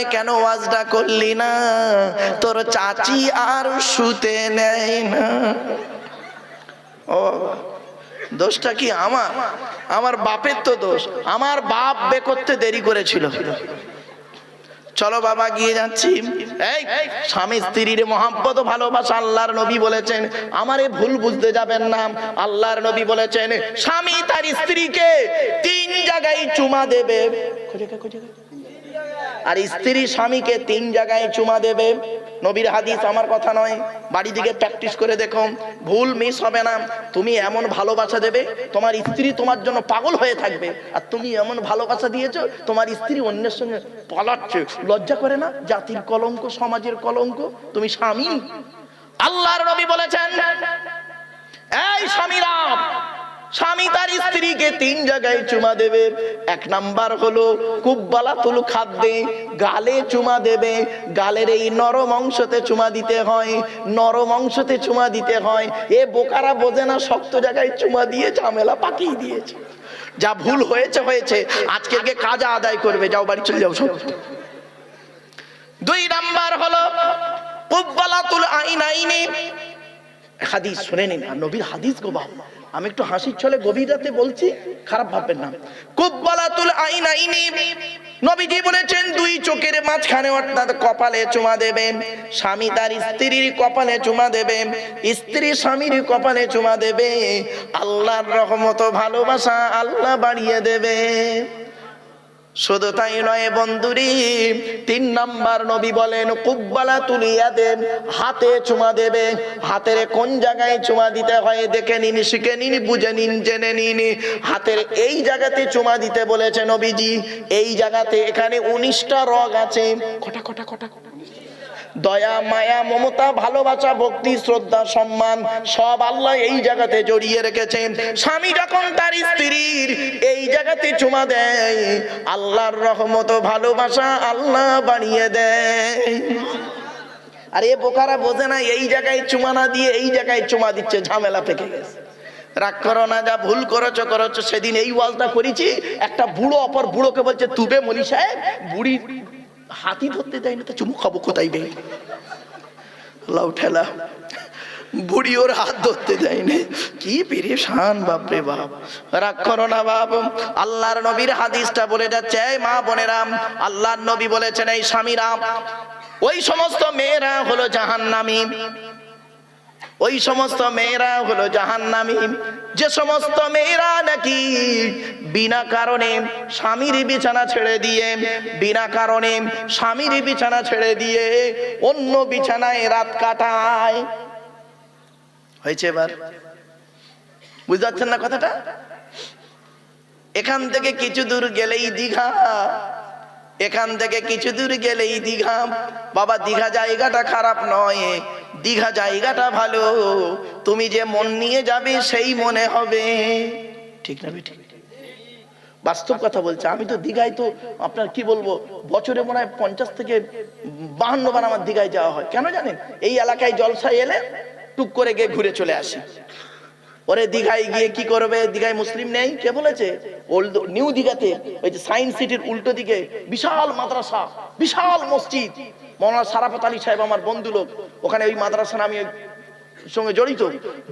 গ্রামে কেন ওয়াজটা করলি না? তোর চাচি আর শুতে নেয় না। ও, দোষটা কি আমার? আমার বাপের তো দোষ। আমার বাপ বে করতে দেরি করেছিল। চলো বাবা, গিয়ে যাচ্ছি। এই, স্বামী স্ত্রীর মহাব্বত, ভালোবাসা আল্লাহর নবী বলেছেন। আমারে ভুল বুঝতে যাবেন না। আল্লাহর নবী বলেছেন, স্বামী তার স্ত্রীকে তিন জায়গায় চুমা দেবে। আর স্ত্রী স্বামীকে তিন জায়গায় চুমা দেবে। নবীর হাদিস আমার কথা নয়। বাড়ি দিকে প্র্যাকটিস করে দেখো। ভুল মিস হবে না। তুমি এমন ভালোবাসা দেবে, তোমার স্ত্রী তোমার জন্য পাগল হয়ে থাকবে। আর তুমি এমন ভালোবাসা দিয়েছ, তোমার স্ত্রী অন্যের সঙ্গে পালাচ্ছে। লজ্জা করে না? জাতির কলঙ্ক, সমাজের কলঙ্ক। তুমি স্বামী? আল্লাহর নবী বলেছেন, এই স্বামীরা স্বামী তার স্ত্রীকে তিন জায়গায় চুমা দেবে। এক নাম্বার হলো কুব্বালাতুল খাদ্যে গালে চুমা দেবে। গালের এই নরম অংশতে চুমা দিতে হয়, নরম অংশতে চুমা দিতে হয়। এ বোকারা বোঝে না, শক্ত জায়গায় চুমা দিয়ে ঝামেলা পাকিয়ে দিয়েছে। যা ভুল হয়েছে হয়েছে। আজকে কে কাজা আদায় করবে? যাও বাড়ি চলে যাও সব দুই নাম্বার হলো কুব্বালাতুল আইন আইনি হাদিস শুনে নিন নবীর হাদিস গো বাবা। আমি একটু হাসির ছলে গভীর রাতে বলছি, খারাপ ভাববেন না। কুব্বালাতুল আইন আইনি নবীজি বলেছেন, দুই চোখের মাঝখানে অর্থাৎ কপালে চুমা দেবেন স্বামী তার স্ত্রীর কপালে চুমা দেবে, স্ত্রী স্বামীর কপালে চুমা দেবে, আল্লাহর রহমত ভালোবাসা আল্লাহ বাড়িয়ে দেবে। শুধু তাই নয় বন্ধুরি, তিন নাম্বার নবী বলেন, কুব্বালা তুলিয়া দেন, হাতে চুমা দেবে, হাতের কোন জায়গায় চুমা দিতে হয় দেখে নিন, শিখে নিন, বুঝে নিন, জেনে নিন। হাতের এই জায়গাতে চুমা দিতে বলেছে নবীজি, এই জায়গাতে এখানে উনিশটা রগ আছে। কটা কটা কটা কটা? দয়া, মায়া, মমতা, ভালোবাসা, ভক্তি, শ্রদ্ধা, সম্মান, সব আল্লাহ এই জায়গাতে জড়িয়ে রেখেছেন। স্বামী যখন তার স্ত্রীর এই জায়গাতে চুমা দেয়, আল্লাহর রহমত ভালোবাসা আল্লাহ বানিয়ে দেয়। আর এ বোকারা বোঝে না, এই জায়গায় চুমা না দিয়ে এই জায়গায় চুমা দিচ্ছে, ঝামেলা পেকে গেছে। রাগ করো না, যা ভুল করেছ করেছ, সেদিন এই ওয়াজটা করেছি, একটা বুড়ো অপর বুড়োকে বলছে, তুবে মলি সাহেব বুড়ি হাতি ধরতে দেয় না তো চুমু খাব কোথায় বে? লাউ ঠেলা। বুড়ি ওর হাত ধরতে কি পেরেশান বাপ রাগ করো না বাপ। আল্লাহর নবীর হাদিসটা বলে যাচ্ছে মা বোনেরাম আল্লাহর নবী বলেছেন, এই স্বামীরাম ওই সমস্ত মেয়েরা হলো জাহান্নামী। ওই সমস্ত মেয়েরা হলো জাহান্নামী। যে সমস্ত মেয়েরা নাকি বিনা কারণে স্বামীর বিছানা ছেড়ে দিয়ে, বিনা কারণে স্বামীর বিছানা ছেড়ে দিয়ে অন্য বিছানায় রাত কাটায়। হয়েছে এবার? বুঝতে পারছেন না কথাটা? এখান থেকে কিছু দূর গেলেই দীঘা। এখান থেকে কিছু দূর গেলেই দীঘা। বাবা, দীঘা জায়গাটা খারাপ নয়। দীঘা জায়গাটা ভালো। তুমি যে মন নিয়ে যাবে, সেই মনে হবে। ঠিক না ঠিক বাস্তব কথা বলছে। আমি তো দীঘায় তো আপনার কি বলব, বছরে মনে হয় পঞ্চাশ থেকে বাহান্ন বার আমার দীঘায় যাওয়া হয়। কেন জানেন? এই এলাকায় জলসায় এলে টুক করে গিয়ে ঘুরে চলে আসি। ওরে দীঘায় গিয়ে কি করবে? দীঘায় মুসলিম নেই? কে বলেছে? ওল্ড নিউ দীঘাতে ওই যে সায়েন্স সিটির উল্টো দিকে বিশাল মাদ্রাসা, বিশাল মসজিদ। মৌলানা সারাফত আলী সাহেব আমার বন্ধু লোক। ওখানে ওই মাদ্রাসা আমি সঙ্গে জড়িত।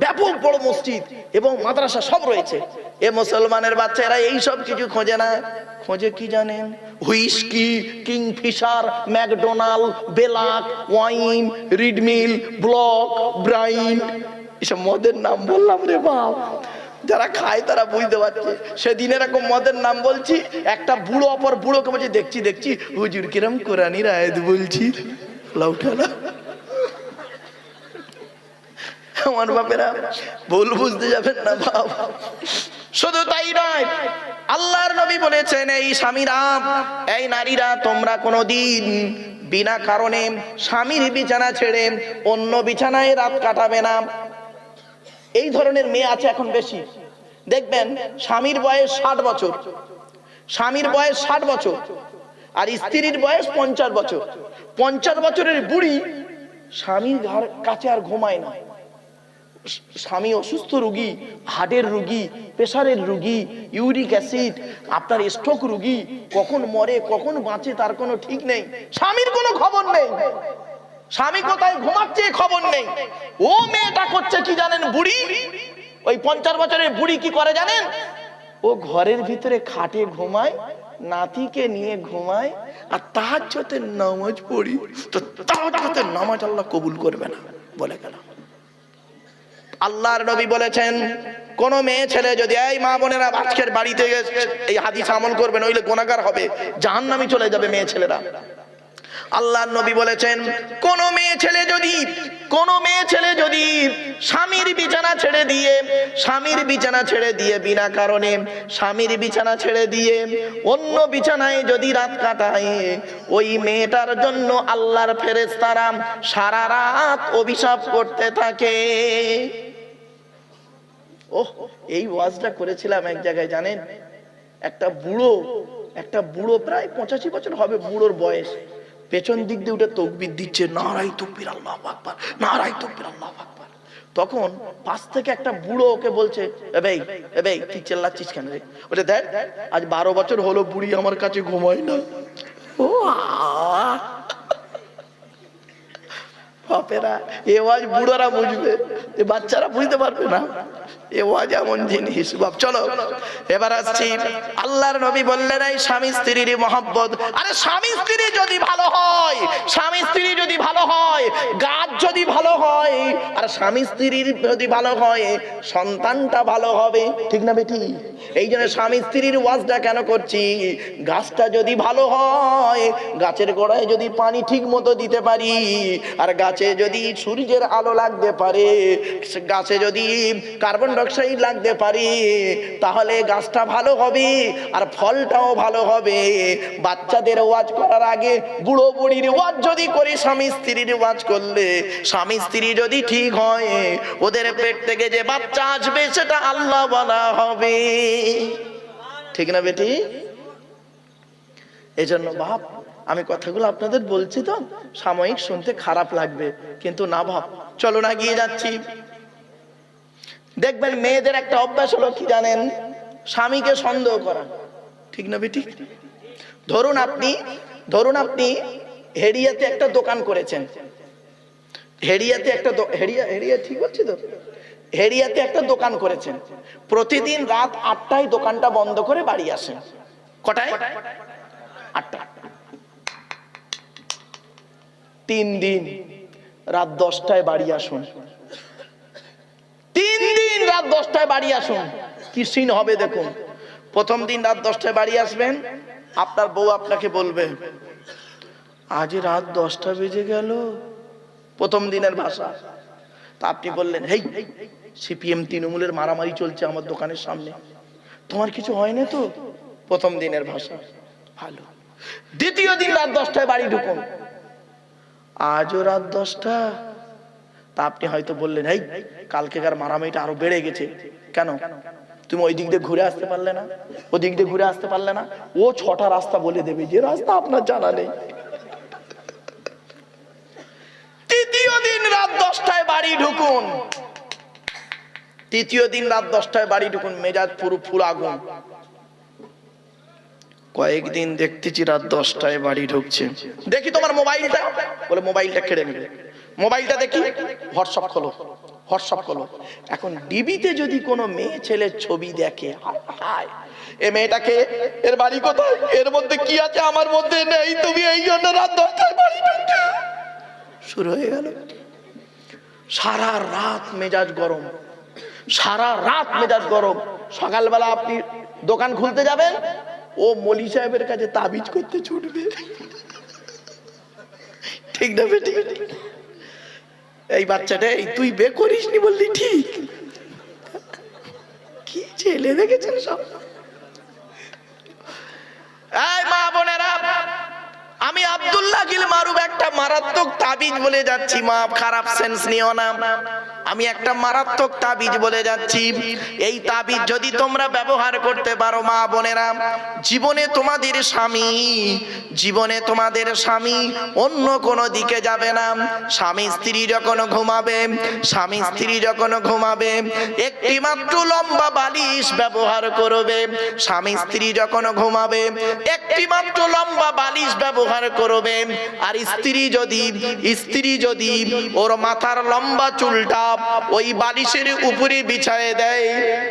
ব্যাপক বড় মসজিদ এবং মাদ্রাসা সব রয়েছে। এ মুসলমানের বাচ্চারা এই সব কিছু খোঁজে না। খোঁজে কি জানেন? Whisky, Kingfisher, McDonald, black, wine, রিডমিল, block, ব্রাইন। এসব মদের নাম বললাম রে বাপ। যারা খায় তারা বুঝতে পারছে। সেদিন এরকম মদের নাম বলছি, একটা বুড়ো অপর বুড়োকে বলছি, দেখছি দেখছি, হুজুর কিরম কোরআনির আয়াত বলছি। লাউঠালা আমার বাপেরা, ভুল বুঝতে যাবেন না বাপ। শুধু তাই নয়, আল্লাহর নবী বলেছেন, এই স্বামীরা, এই নারীরা, তোমরা কোনোদিন বিনা কারণে স্বামীর বিছানা ছেড়ে অন্য বিছানায় রাত কাটাবে না। এই ধরনের মেয়ে আছে এখন বেশি। দেখবেন, স্বামীর বয়স ষাট বছর, স্বামীর বয়স ষাট বছর, আর স্ত্রীর বয়স পঞ্চাশ বছর। পঞ্চাশ বছরের বুড়ি স্বামীর কাছে আর ঘুমায় না। স্বামী অসুস্থ রুগী হার্টের রুগী, প্রেশারের রুগী, ইউরিক অ্যাসিড, আপনার স্ট্রোক রুগী, কখন মরে, কখন বাঁচে তার কোনো ঠিক নেই। স্বামীর কোনো খবর নেই। স্বামী কোথায় ঘুমাচ্ছে খবর নেই। ও মেয়েটা করছে কি জানেন বুড়ি? ওই পঞ্চাশ বছরের বুড়ি কি করে জানেন? ও ঘরের ভিতরে খাটে ঘুমায়, নাতিকে নিয়ে ঘুমায়, আর তার যাতে নামাজ পড়ি। তো যাতে নামাজ আল্লাহ কবুল করবে না, বলে গেল আল্লাহর নবী বলেছেন, কোন মেয়ে ছেলে যদি এই মা বোনেরা আজকের বাড়িতে এই হাদিস আমল করবে, নইলে গোনাগার হবে, জাহান্নামে চলে যাবে মেয়ে ছেলেরা। আল্লাহর নবী বলেছেন, কোন মেয়ে ছেলে যদি, কোন মেয়ে ছেলে যদি স্বামীর বিছানা ছেড়ে দিয়ে, স্বামীর বিছানা ছেড়ে দিয়ে বিনা কারণে স্বামীর বিছানা ছেড়ে দিয়ে অন্য বিছানায় যদি রাত কাটায়, ওই মেয়েটার জন্য আল্লাহর ফেরেশতারা সারা রাত অভিশাপ করতে থাকে। ওহ, এই ওয়াজটা করেছিলাম এক জায়গায়, জানেন? একটা বুড়ো একটা বুড়ো প্রায় পঁচাশি বছর হবে বুড়োর বয়স। পেছন দিক দিয়ে উঠে তকবির দিচ্ছে নারাই তকবির, আল্লাহ আকবার নারাই তকবির, আল্লাহ আকবার। তখন পাশ থেকে একটা বুড়ো ওকে বলছে এবেই এবেই তুই চেল্লাচ্ছিস কেন রে? বলে দেখ, আজ বারো বছর হলো বুড়ি আমার কাছে ঘুমায় না ও এমন জিনিস। আল্লাহর নবী স্বামী স্ত্রীর আরে স্বামী স্ত্রী যদি ভালো হয়, স্বামী স্ত্রী যদি ভালো হয়, গাছ যদি ভালো হয়, আর স্বামী স্ত্রীর যদি ভালো হয়, সন্তানটা ভালো হবে। ঠিক না বেটি? এই জন্য স্বামী স্ত্রীর ওয়াজটা কেন করছি? গাছটা যদি ভালো হয়, গাছের গোড়ায় যদি পানি ঠিক মতো দিতে পারি, আর গাছে যদি সূর্যের আলো লাগতে পারে, গাছে যদি কার্বন ডাইঅক্সাইড লাগতে পারে, তাহলে গাছটা ভালো হবে আর ফলটাও ভালো হবে। বাচ্চাদের ওয়াজ করার আগে বুড়ো বুড়ির ওয়াজ যদি করি, স্বামী স্ত্রীর ওয়াজ করলে, স্বামী স্ত্রী যদি ঠিক হয়, ওদের পেট থেকে যে বাচ্চা আসবে, সেটা আল্লাহ বলা হবে। ঠিক না বেটি? এজন্য বাপ আমি কথাগুলো আপনাদের বলছি তো, সাময়িক শুনতে খারাপ লাগবে, কিন্তু না ভাব। চলো না গিয়ে যাচ্ছি। দেখবেন মেয়েদের একটা অভ্যাস হলো কি জানেন? স্বামীকে সন্দেহ করা। ঠিক না বেটি? ধরুন আপনি ধরুন আপনি হেরিয়াতে একটা দোকান করেছেন। হেরিয়াতে একটা হেরিয়া হেরিয়া ঠিক বলছি তো? হেরিয়াতে একটা দোকান করেছেন। প্রতিদিন রাত আটটায় দোকানটা বন্ধ করে বাড়ি আসেন। কটায়? আটটা। তিন দিন রাত দশটায় বাড়ি আসুন। তিন দিন রাত দশটায় বাড়ি আসুন। কি সিন হবে দেখুন। প্রথম দিন রাত দশটায় বাড়ি আসবেন, আপনার বউ আপনাকে বলবে, আজ রাত দশটা বেজে গেল। প্রথম দিনের ভাষা। তা আপনি বললেন, হেই, সিপিএম তৃণমূলের মারামারি চলছে আমার দোকানের সামনে। তোমার কিছু হয়নি তো? প্রথম দিনের ভাষা। ভালো। দ্বিতীয় দিন রাত দশটায় বাড়ি ঢুকুন। আজও রাত দশটা? তা আপনি হয়তো বললেন এই কালকেকার মারামারিটা আরও বেড়ে গেছে। কেন? তুমি ওই দিক দিয়ে ঘুরে আসতে পারলে না? ওই দিক দিয়ে ঘুরে আসতে পারলে না? ও ছটা রাস্তা বলে দেবে যে, রাস্তা আপনার জানা নেই। তৃতীয় দিন রাত দশটায় বাড়ি ঢুকুন। তৃতীয় দিন রাত দশটায় বাড়ি ঢুকুন, মেজাজ পুরো ফুল আগুন। কয়েকদিন দেখতেছি রাত দশটায় বাড়ি ঢুকছে। দেখি তোমার মোবাইলটা। বলে, মোবাইলটা কেড়ে নেবে। মোবাইলটা দেখি, হোয়াটসঅ্যাপ খোলো হোয়াটসঅ্যাপ খোলো। এখন ডিবিতে যদি কোনো মেয়ে ছেলের ছবি দেখে, হায় এ মেয়েটাকে এর বাড়ি কোথায়? এর মধ্যে কি আছে? আমার মধ্যে নেই। তুমি এই জন্য রাত দশটায় বাড়ি শুরু হয়ে গেল। সারা রাত মেজাজ গরম। সারা রাত মেজাজ গরম। সকালবেলা আপনি দোকান খুলতে যাবেন ও মলি সাহেবের কাছে তাবিজ করতে ছুটবে। ঠিক না বেটি? এই বাচ্চাটা, এই তুই বে করিস নি বললি ঠিক। কি ছেলে দেখেছেন সব? এই মা বোনেরা আমি আব্দুল্লাহ গিল মারুফ একটা মারাত্মক তাবিজ বলে যাচ্ছি, মা, খারাপ সেন্স নিও না। আমি একটা মারাত্মক তাবিজ বলে যাচ্ছি, এই তাবিজ যদি তোমরা ব্যবহার করতে পারো, মা বোনেরা, জীবনে তোমাদের স্বামী, জীবনে তোমাদের স্বামী অন্য কোনো দিকে যাবে না। স্বামী স্ত্রী যখন ঘুমাবে, স্বামী স্ত্রী যখন ঘুমাবে, একটি মাত্র লম্বা বালিশ ব্যবহার করবে। স্বামী স্ত্রী যখন ঘুমাবে, একটি মাত্র লম্বা বালিশ ব্যবহার করবে আর স্ত্রী যদি স্ত্রী যদি ওর মাথার লম্বা চুলটা ওই বালিশের উপরে বিছায় দেয়,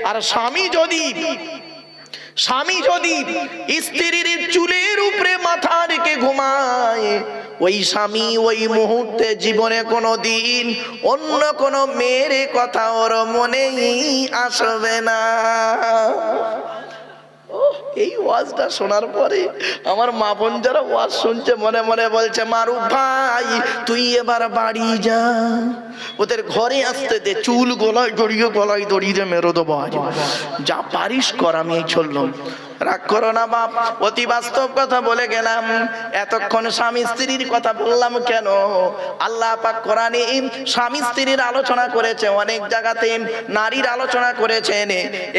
আর স্বামী যদি স্বামী যদি স্ত্রীর চুলের উপরে মাথা রেখে ঘুমায়, ওই স্বামী ওই মুহূর্তে জীবনে কোনো দিন অন্য কোনো মেয়ের কথা ওর মনেই আসবে না। এই ওয়াজটা শোনার পরে আমার মা বোন যারা ওয়াজ শুনছে, মনে মনে বলছে, মারু ভাই, তুই এবার বাড়ি যা। ওদের ঘরে আসতে দে, চুল গলায় গড়িয়ে গলায় দড়িয়ে মেরো দেবো আজ যা পারিস কর, আমি এই চললাম। রাগ করো না, বাপ। অতি বাস্তব কথা বলে গেলাম। এতক্ষণ স্বামী স্ত্রীর কথা বললাম কেন? আল্লাহ পাক কোরআনে স্বামী স্ত্রীর আলোচনা করেছে, অনেক জায়গাতে নারীর আলোচনা করেছেন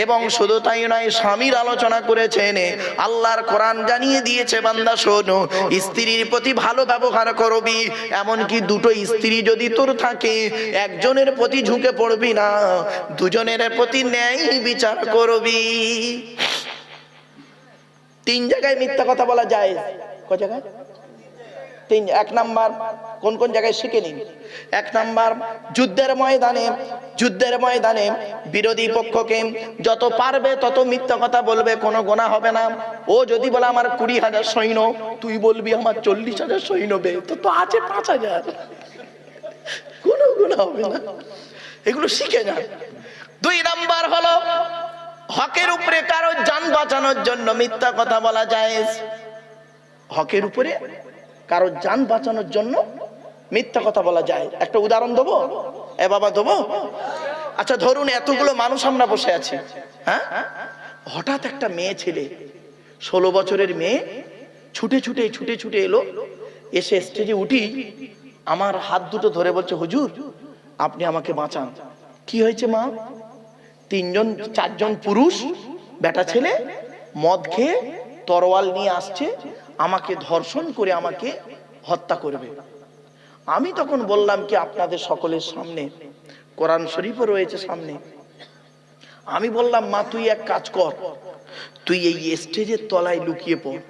এবং শুধু তাই নয়, স্বামীর আলোচনা করেছেন। আল্লাহর কোরআন জানিয়ে দিয়েছে, বান্দা, শোনো, স্ত্রীর প্রতি ভালো ব্যবহার করবি, এমনকি দুটো স্ত্রী যদি তোর থাকে, একজনের প্রতি ঝুঁকে পড়বি না, দুজনের প্রতি ন্যায় বিচার করবি। তিন জায়গায় মিথ্যা কথা বলা যায়। তিন, এক নাম্বার, কোন কোন জায়গায় শিখে নিন। এক নাম্বার, যুদ্ধের ময়দানে যুদ্ধের ময়দানে বিরোধী পক্ষকে যত পারবে তত মিথ্যা কথা বলবে, কোনো গোনা হবে না। ও যদি বলে, আমার কুড়ি হাজার সৈন্য, তুই বলবি আমার চল্লিশ হাজার সৈন্য বে, তো তো আছে পাঁচ হাজার। কোনো গুণা হবে না। এগুলো শিখে যান। দুই নাম্বার হলো হকের উপরে কারও যান বাঁচানোর জন্য মিথ্যা কথা বলা যায় হকের উপরে কারও যান বাঁচানোর জন্য মিথ্যা কথা বলা যায় একটা উদাহরণ দেবো? এ বাবা দেবো? আচ্ছা ধরুন এতগুলো মানুষ আমরা বসে আছি হ্যাঁ? হঠাৎ একটা মেয়ে ছেলে, ষোলো বছরের মেয়ে, ছুটে ছুটে ছুটে ছুটে এলো, এসে স্টেজে উঠি, আমার হাত দুটো ধরে বলছে, হুজুর, আপনি আমাকে বাঁচান। কি হয়েছে মা? তিনজন, চারজন পুরুষ, বেটা ছেলে, মদ খেয়ে তরোয়াল নিয়ে আসছে, আমাকে ধর্ষণ করে আমাকে হত্যা করবে। আমি তখন বললাম কি, আপনাদের সকলের সামনে, কোরআন শরীফও রয়েছে সামনে। আমি বললাম, মা, তুই এক কাজ কর, তুই এই স্টেজের তলায় লুকিয়ে পড়।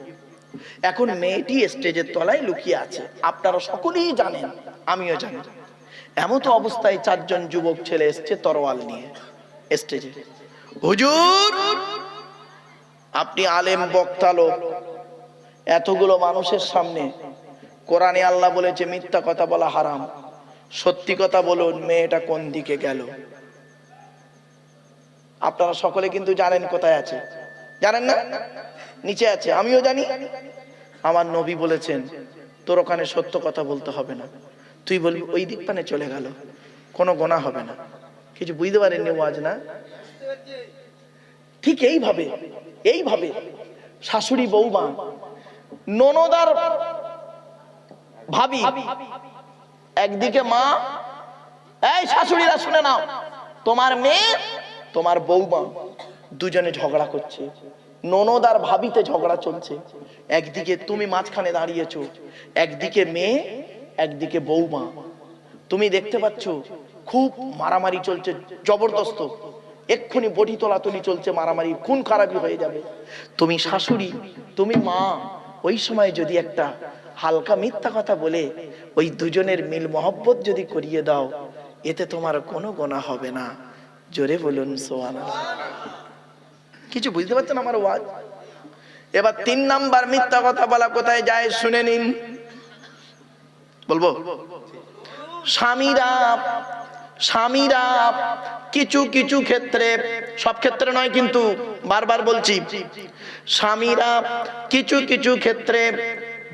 এখন মেয়েটি স্টেজের তলায় লুকিয়ে আছে। আপনারা সকলেই জানেন, আমিও জানি। এমত অবস্থায় চারজন যুবক ছেলে এসছে তরোয়াল নিয়ে। স্টেজে। হুজুর, আপনি আলেম, বক্তা লোক, এতগুলো মানুষের সামনে কোরআনে আল্লাহ বলেছে, মিথ্যা কথা বলা হারাম। সত্যি কথা বলুন, মেয়েটা কোন দিকে গেল? আপনারা সকলে কিন্তু জানেন কোথায় আছে। জানেন না? নিচে আছে, আমিও জানি। আমার নবী বলেছেন, তোর ওখানে সত্য কথা বলতে হবে না। তুই বলবি, ওই দিক পানে চলে গেল। কোনো গোনা হবে না। কিছু বুঝতে পারেননি ওয়াজ না ঠিক এইভাবে এইভাবে শাশুড়ি বৌমা, ননদার ভাবি, একদিকে মা, এই শাশুড়িরা শুনে নাও, তোমার মেয়ে, তোমার বৌমা দুজনে ঝগড়া করছে। ননদ আর ভাবিতে ঝগড়া চলছে। একদিকে তুমি মাঝখানে দাঁড়িয়েছো, একদিকে মেয়ে, একদিকে বৌমা। তুমি দেখতে পাচ্ছ খুব মারামারি চলছে, জবরদস্ত। এক্ষুনি বডি তোলাতুলি চলছে মারামারি খুন খারাপি হয়ে যাবে। তুমি শাশুড়ি, তুমি মা, ওই সময় যদি একটা হালকা মিথ্যা কথা বলে, ওই দুজনের মিল মহব্বত যদি করিয়ে দাও, এতে তোমার কোনো গোনা হবে না। জোরে বলুন সোয়ানা কিছু বুঝতে পারছেন আমার ওয়াজ? এবার তিন নাম্বার মিথ্যা কথা বলা কোথায় যায় শুনে নিন। বলব? স্বামীরা স্বামীরা কিছু কিছু ক্ষেত্রে সব ক্ষেত্রে নয় কিন্তু বারবার বলছি স্বামীরা কিছু কিছু ক্ষেত্রে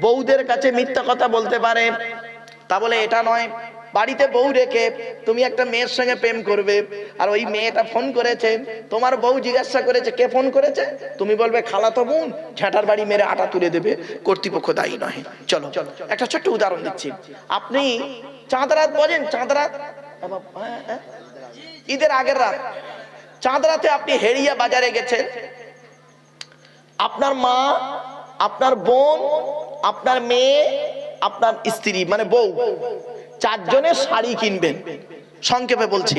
বউদের কাছে মিথ্যা কথা বলতে পারে। তা বলে এটা নয় বাড়িতে বউ রেখে তুমি একটা মেয়ের সঙ্গে প্রেম করবে আর ওই মেয়েটা ফোন করেছে তোমার বউ জিজ্ঞাসা করেছে কে ফোন করেছে? তুমি বলবে খালাতো বোন ঝাঁটার বাড়ি মেরে আটা তুলে দেবে কর্তৃপক্ষ দায়ী নয়। চলো একটা ছোট্ট উদাহরণ দিচ্ছি। আপনি চাঁদরাত বোঝেন চাঁদরাত হ্যাঁ, হ্যাঁ। ঈদের আগের রাত, চাঁদ রাতে আপনি হেরিয়া বাজারে গেছেন। আপনার মা, আপনার বোন, আপনার মেয়ে, আপনার স্ত্রী মানে বউ চারজনের শাড়ি কিনবেন। সংক্ষেপে বলছি।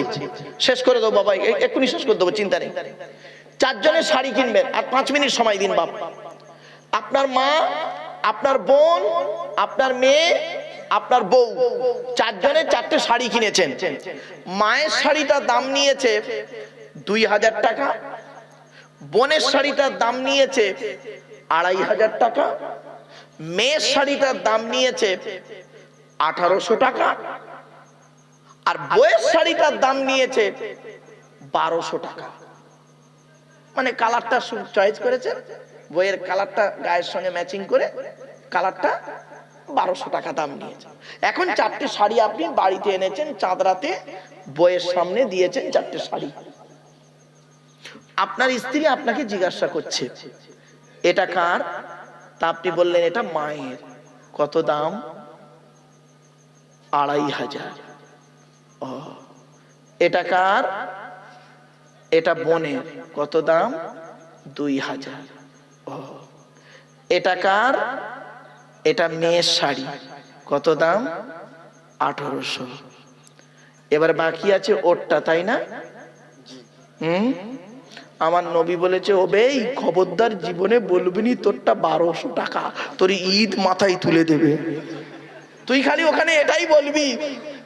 শেষ করে দেবো বাবা এক্ষুনি শেষ করে দেবো, চিন্তা নেই। চারজনের শাড়ি কিনবেন, আর পাঁচ মিনিট সময় দিন বাবা আপনার মা, আপনার বোন, আপনার মেয়ে আপনার বউ চারজনের চারটে শাড়ি কিনেছেন। মায়ের শাড়িটার দাম নিয়েছে দুই হাজার টাকা, বোনের শাড়িটার দাম নিয়েছে আড়াই হাজার টাকা, মেয়ের শাড়িটার দাম নিয়েছে আঠারোশো টাকা, আর বইয়ের শাড়িটার দাম নিয়েছে বারোশো টাকা। মানে কালারটা চয়েস করেছে বইয়ের কালারটা গায়ের সঙ্গে ম্যাচিং করে কালারটা বারোশো টাকা দাম নিয়েছে এখন চারটে শাড়ি আপনি বাড়িতে এনেছেন, চাঁদরাতে, বইয়ের সামনে দিয়েছেন চারটে শাড়ি। আপনার স্ত্রী আপনাকে জিজ্ঞাসা করছে, এটা কার? তা আপনি বললেন, এটা মায়ের। কত দাম? আড়াই হাজার। এটা কার? এটা বোনের। কত দাম? দুই হাজার। ও, এটা কার? এটা মেয়ের শাড়ি। কত দাম? আঠারোশো। এবার বাকি আছে ওরটা, তাই না? হুম? আমার নবী বলেছে ও বেই খবরদার জীবনে বলবিনি তোরটা বারোশো টাকা। তোর ঈদ মাথায় তুলে দেবে। তুই খালি ওখানে এটাই বলবি,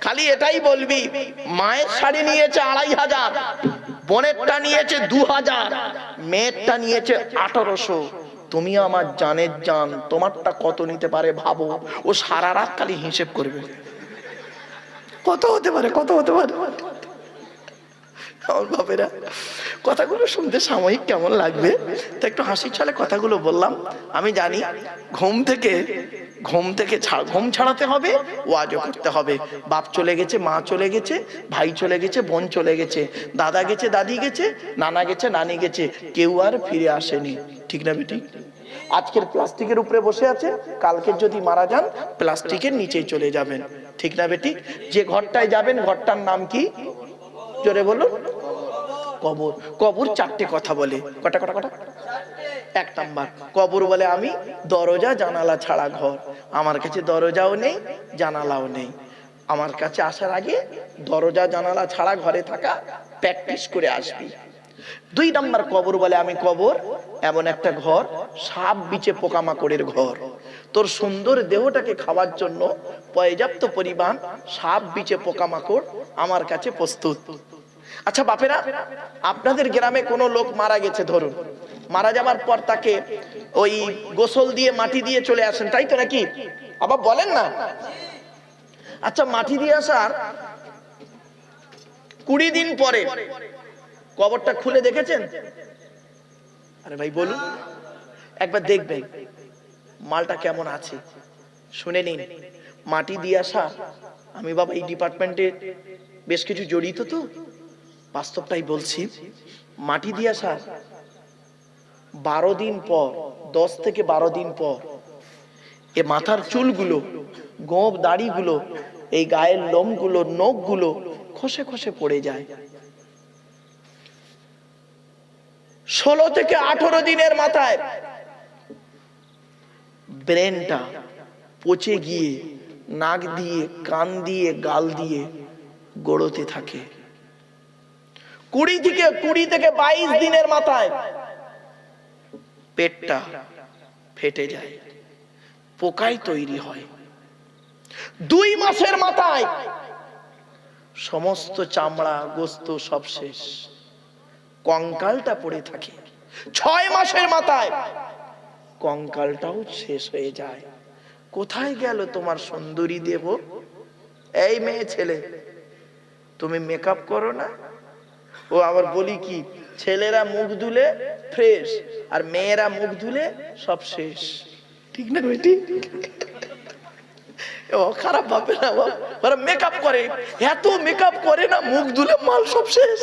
খালি এটাই বলবি, মায়ের শাড়ি নিয়েছে আড়াই হাজার, বোনেরটা নিয়েছে দু হাজার, মেয়েরটা নিয়েছে আঠারোশো। তুমি আমার জানের জান, তোমারটা কত নিতে পারে ভাবো। ও সারা রাত খালি হিসেব করবে। কত হতে পারে, কত হতে পারে? আমার কথাগুলো শুনতে সাময়িক কেমন লাগবে? তো একটু হাসির ছলে কথাগুলো বললাম। আমি জানি ঘুম থেকে ঘুম থেকে ঘুম ছাড়াতে হবে, ওয়াজও করতে হবে। বাপ চলে গেছে, মা চলে গেছে, ভাই চলে গেছে, বোন চলে গেছে, দাদা গেছে, দাদি গেছে, নানা গেছে, নানি গেছে, কেউ আর ফিরে আসেনি। ঠিক না বেটি? আজকের প্লাস্টিকের উপরে বসে আছে কালকে যদি মারা যান, প্লাস্টিকের নিচেই চলে যাবেন। ঠিক না বেটি? যে ঘরটায় যাবেন, ঘরটার নাম কি? জোরে বলুন। কবর। কবর চারটে কথা বলে। কটা কটা কটা? এক নাম্বার, কবর বলে আমি দরজা, জানালা ছাড়া ঘর। আমার কাছে দরজাও নেই, জানালাও নেই। আমার কাছে আসার আগে দরজা, জানালা ছাড়া ঘরে থাকা প্র্যাকটিস করে আসবি। দুই নাম্বার, কবর বলে আমি কবর, এমন একটা ঘর, সাপ বিচে পোকামাকড়ের ঘর। তোর সুন্দর দেহটাকে খাওয়ার জন্য পর্যাপ্ত পরিমাণ সাপ বিচে পোকামাকড় আমার কাছে প্রস্তুত। আচ্ছা বাপেরা, আপনাদের গ্রামে কোনো লোক মারা গেছে, ধরুন। মারা যাবার পর তাকে ওই গোসল দিয়ে মাটি দিয়ে চলে আসেন, তাই তো নাকি? আবার বলেন না? আচ্ছা মাটি দিয়ে আসার কুড়ি দিন পরে কবরটা খুলে দেখেছেন? আরে ভাই, বলুন। একবার দেখবেন মালটা কেমন আছে। শুনে নিন। মাটি দিয়ে আসা, আমি বাবা এই ডিপার্টমেন্টে বেশ কিছু জড়িত তো। বাস্তবটাই বলছি, মাটি দিয়ে আসা বারো দিন পর, দশ থেকে বারো দিন পর, এ মাথার চুলগুলো গোপ দাড়িগুলো, এই গায়ের লোমগুলো, নখগুলো খসে খসে পড়ে যায়। ষোলো থেকে আঠারো দিনের মাথায় ব্রেনটা পচে গিয়ে নাক দিয়ে, কান দিয়ে, গাল দিয়ে গড়তে থাকে। কুড়ি থেকে কুড়ি থেকে বাইশ দিনের মাথায় পেটটা ফেটে যায়। পোকায় তৈরি হয়। দুই মাসের মাথায় সমস্ত চামড়া, গোস্ত সব শেষ। কঙ্কালটা পড়ে থাকে। ছয় মাসের মাথায় কঙ্কালটাও শেষ হয়ে যায়। কোথায় গেল তোমার সুন্দরী দেব? এই মেয়ে ছেলে, তুমি মেকআপ করো না? ও আবার বলি কি ছেলেরা মুখ ধুলে ফ্রেশ আর মেয়েরা মুখ ধুলে সব শেষ। ঠিক না বেটি? খারাপ ভাবে না। ওরা মেকআপ করে। এত মেকআপ করে না, মুখ ধুলে মাল সব শেষ।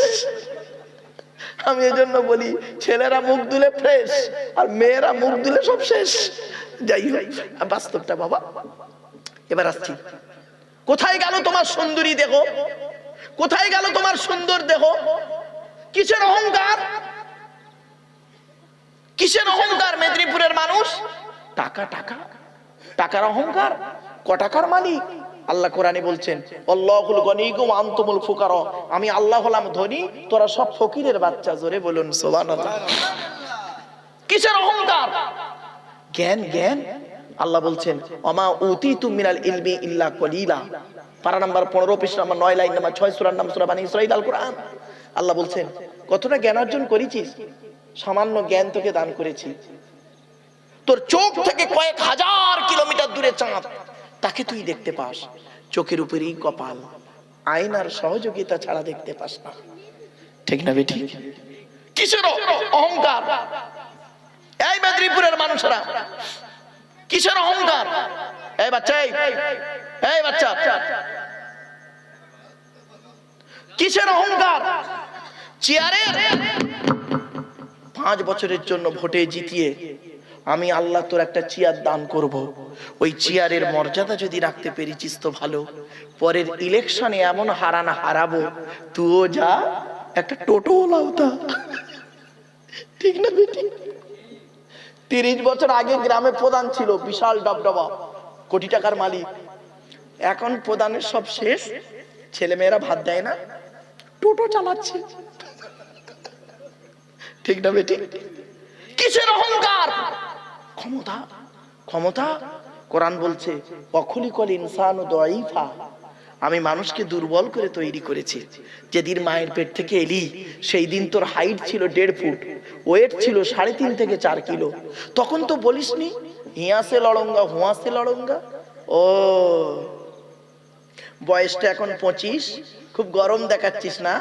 আমি এই জন্য বলি, ছেলেরা মুখ ধুলে ফ্রেশ আর মেয়েরা মুখ ধুলে সব শেষ। যাই হোক বাস্তবটা বাবা। এবার আসছি। কোথায় গেল তোমার সুন্দরী দেখো কোথায় গেল তোমার সুন্দর দেহ? কিসের অহংকার? কিসের অহংকার মেদিনীপুরের মানুষ? টাকা টাকা। টাকার অহংকার। ক টাকার মালিক? আল্লাহ কোরআনে বলছেন গনিকুম আনতুমুল আমি আল্লাহ হলাম ধনী, তোরা সব ফকিরের বাচ্চা, জোরে বলুন কিসের অহংকার? জ্ঞান জ্ঞান। আল্লাহ বলছেন অমা উতি মিনাল ইলমি ইল্লা কলিলা। পারা নাম্বার পনেরো, পৃষ্ঠ নাম্বার নয়, লাইন নাম্বার ছয়, সুরার নাম সুরা বানি ইসরাইল আল কোরআন আল্লাহ বলছেন কতটা জ্ঞান অর্জন করেছিস? সামান্য জ্ঞান তোকে দান করেছি। তোর চোখ থেকে কয়েক হাজার কিলোমিটার দূরে চাঁদ তাকে তুই দেখতে পাস। চোখের উপরেই কপাল আয়নার সহযোগিতা ছাড়া দেখতে পাস না। ঠিক না বেঠি কিসের অহংকার? এই মেদিনীপুরের মানুষরা কিসের অহংকার? এই বাচ্চা এই, বাচ্চা। কিসের অহংকার? চেয়ারের পাঁচ বছরের জন্য ভোটে জিতিয়ে আমি আল্লাহ তোর একটা চেয়ার দান করব। ওই চেয়ারের মর্যাদা যদি রাখতে পেরেছিস তো ভালো। পরের ইলেকশনে এমন হারানা হারাবো তুও যা, একটা টোটো লাউতা ঠিক না বেটি? তিরিশ বছর আগে গ্রামে প্রধান ছিল বিশাল ডবডবা, কোটি টাকার মালিক। এখন প্রধানের সব শেষ, ছেলেমেয়েরা ভাত দেয় না। চালাচ্ছে। ঠিক না বেটি? কিসের অহংকার? ক্ষমতা ক্ষমতা? কোরআন বলছে, অখলিকল ইনসান দইফা আমি মানুষকে দুর্বল করে তৈরি করেছি। যেদিন মায়ের পেট থেকে এলি সেই দিন তোর হাইট ছিল দেড় ফুট, ওয়েট ছিল সাড়ে তিন থেকে চার কিলো। তখন তো বলিসনি, হিয়াসে লড়ঙ্গা, হুয়াসে লড়ঙ্গা? ও বয়সটা এখন পঁচিশ। খুব গরম দেখাচ্ছিস না?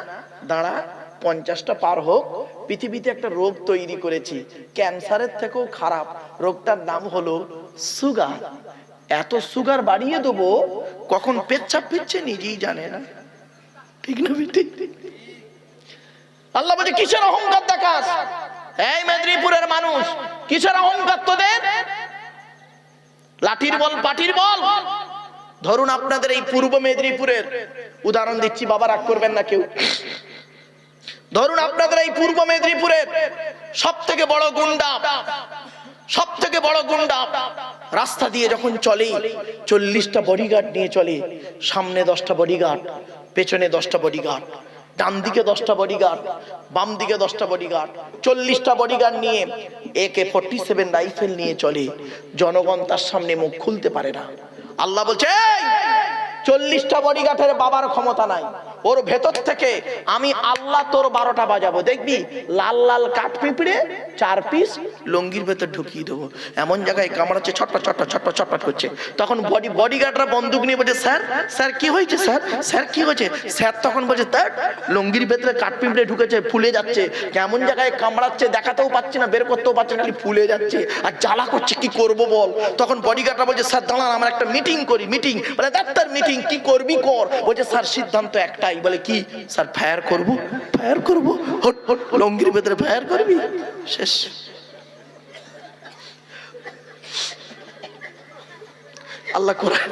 দাঁড়া, পঞ্চাশটা পার হোক। পৃথিবীতে একটা রোগ তৈরি করেছি। ক্যান্সারের থেকেও খারাপ। রোগটার নাম হলো সুগার। এত সুগার বাড়িয়ে দেবো, কখন পেচ্ছাপ পিচ্ছে নিজেই জানে না। ঠিক না আল্লাহ বলছে কিসের অহংকার দেখাস? এই মেদিনীপুরের মানুষ, কিসের অহংকার তোদের? লাঠির বল পাটির বল। ধরুন আপনাদের এই পূর্ব মেদিনীপুরের উদাহরণ দিচ্ছি, বাবা রাগ করবেন না কেউ। ধরুন আপনাদের এই পূর্ব মেদিনীপুরের সব থেকে বড় গুন্ডা সব থেকে বড় গুন্ডা রাস্তা দিয়ে যখন চলে, চল্লিশটা বডিগার্ড নিয়ে চলে, সামনে দশটা বডিগার্ড পেছনে দশটা বডিগার্ড ডান দিকে দশটা বডিগার্ড বাম দিকে দশটা বডিগার্ড চল্লিশটা বডিগার্ড নিয়ে একে ফোর্টি সেভেন রাইফেল নিয়ে চলে। জনগণ তার সামনে মুখ খুলতে পারে না। আল্লাহ বলছে "এই, চল্লিশটা বডিগার্ডের বাবার ক্ষমতা নাই। ওর ভেতর থেকে আমি আল্লাহ তোর বারোটা বাজাবো। দেখবি লাল লাল কাঠ পিঁপড়ে চার পিস লঙ্গির ভেতর ঢুকিয়ে দেবো। এমন জায়গায় কামড়াচ্ছে ছটপট ছটপট ছটপট ছটপট করছে তখন বডি বডিগার্ডরা বন্দুক নিয়ে বলছে, স্যার স্যার, কি হয়েছে, স্যার? স্যার, কি হয়েছে? স্যার তখন বলছে স্যার লঙ্গির ভেতরে কাঠ পিঁপড়ে ঢুকেছে, ফুলে যাচ্ছে। কেমন জায়গায় কামড়াচ্ছে দেখাতেও পাচ্ছি না, বের করতেও পারছে না ফুলে যাচ্ছে। আর জ্বালা করছে, কি করব বল? তখন বডিগার্ডরা বলছে, স্যার, দাঁড়ান, আমরা একটা মিটিং করি মিটিং বলে ডাক্তার মিটিং কি করবি কর? বলছে, স্যার, সিদ্ধান্ত একটাই বলে কি, স্যার ফায়ার করব? ফায়ার করব? হট হট, লঙ্গির ভেতরে ফায়ার করবি? শেষ। আল্লাহ কোরআন,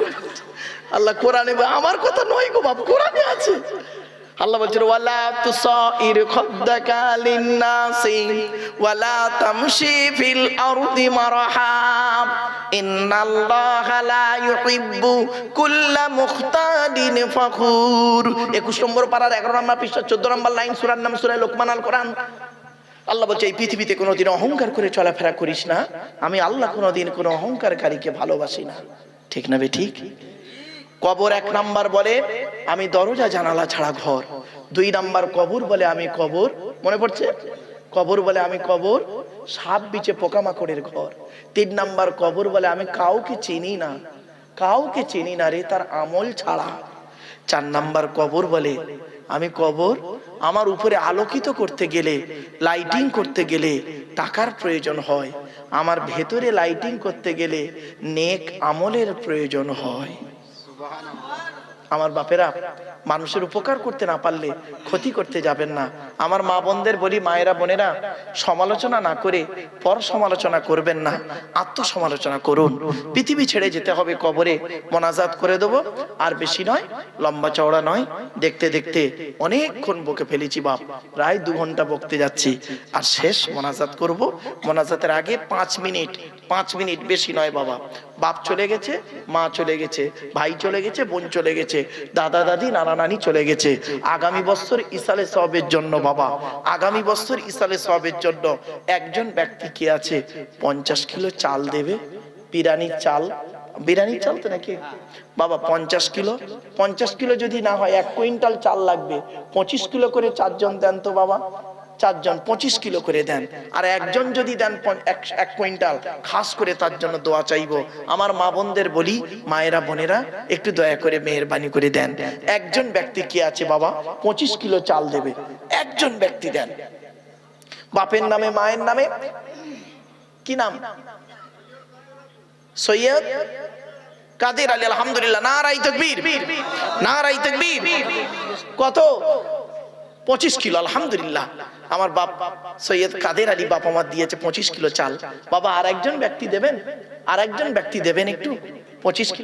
আল্লাহ কোরআনে আমার কথা নয় গো বাপ, কোরআনে আছে। আল্লাহ বলছেন 21 নম্বর পারার 11 নম্বর পৃষ্ঠা 14 নম্বর লাইন, সূরার নাম সূরা লোকমান আল কোরআন। আল্লাহ বলছে, এই পৃথিবীতে কোনোদিন অহংকার করে চলাফেরা করিস না। আমি আল্লাহ কোনোদিন কোনো অহংকারকারীকে ভালোবাসি না। ঠিক না ঠিক? কবর এক নাম্বার বলে, আমি দরজা, জানালা ছাড়া ঘর। দুই নাম্বার, কবর বলে, আমি কবর। মনে পড়ছে? কবর বলে, আমি কবর। সাপ বিচে পোকামাকড়ের ঘর। তিন নাম্বার কবর বলে, আমি কাউকে চিনি না। কাউকে চিনি না রে, তার আমল ছাড়া। চার নাম্বার কবর বলে, আমি কবর আমার উপরে আলোকিত করতে গেলে লাইটিং করতে গেলে টাকার প্রয়োজন হয়। আমার ভেতরে লাইটিং করতে গেলে নেক আমলের প্রয়োজন হয়। আমার বাপেরা মানুষের উপকার করতে না পারলে ক্ষতি করতে যাবেন না। আমার মা বোনদের বলি, মায়েরা, বোনেরা, সমালোচনা না করে পর সমালোচনা করবেন না, আত্মসমালোচনা করুন। পৃথিবী ছেড়ে যেতে হবে, কবরে মোনাজাত করে দেবো। আর বেশি নয়, লম্বা চওড়া নয়, দেখতে দেখতে অনেকক্ষণ বকে ফেলেছি বাপ, প্রায় দু ঘণ্টা বকতে যাচ্ছি। আর শেষ মোনাজাত করব। মোনাজাতের আগে পাঁচ মিনিট পাঁচ মিনিট বেশি নয় বাবা। বাপ চলে গেছে, মা চলে গেছে, ভাই চলে গেছে, বোন চলে গেছে, দাদা, দাদি, নানা, নানি চলে গেছে। আগামী বছর ইসালে সবের জন্য বাবা। আগামী বছর ইসালে সবের জন্য। একজন ব্যক্তি কে আছে? পঞ্চাশ কিলো চাল দেবে। বিরিয়ানির চাল। বিরিয়ানির চাল তো নাকি? বাবা, পঞ্চাশ কিলো। পঞ্চাশ কিলো যদি না হয়, এক কুইন্টাল চাল লাগবে। পঁচিশ কিলো করে চারজন দেন তো বাবা। চারজন পঁচিশ কিলো করে দেন। আর একজন যদি দেন এক- কুইন্টাল, খাস করে তার জন্য দোয়া চাইব। আমার মা বোনদের বলি, মায়েরা, বোনেরা, একটু দয়া করে মেহরবানি করে দেন। একজন ব্যক্তি কি আছে বাবা? পঁচিশ কিলো চাল দেবে। একজন ব্যক্তি দেন। বাপের নামে, মায়ের নামে? কি নাম? সৈয়দ? কাদের আলী? আলহামদুলিল্লাহ। নারাই তকবীর। নারাই তকবীর। কত? পঁচিশ কিলো, আলহামদুলিল্লাহ। আমার বাপ সৈয়দ কাদের আলী বাপ আমার দিয়েছে পঁচিশ কিলো চাল। বাবা আর একজন ব্যক্তি দেবেন? আর একজন ব্যক্তি দেবেন একটু? পঁচিশ কিলো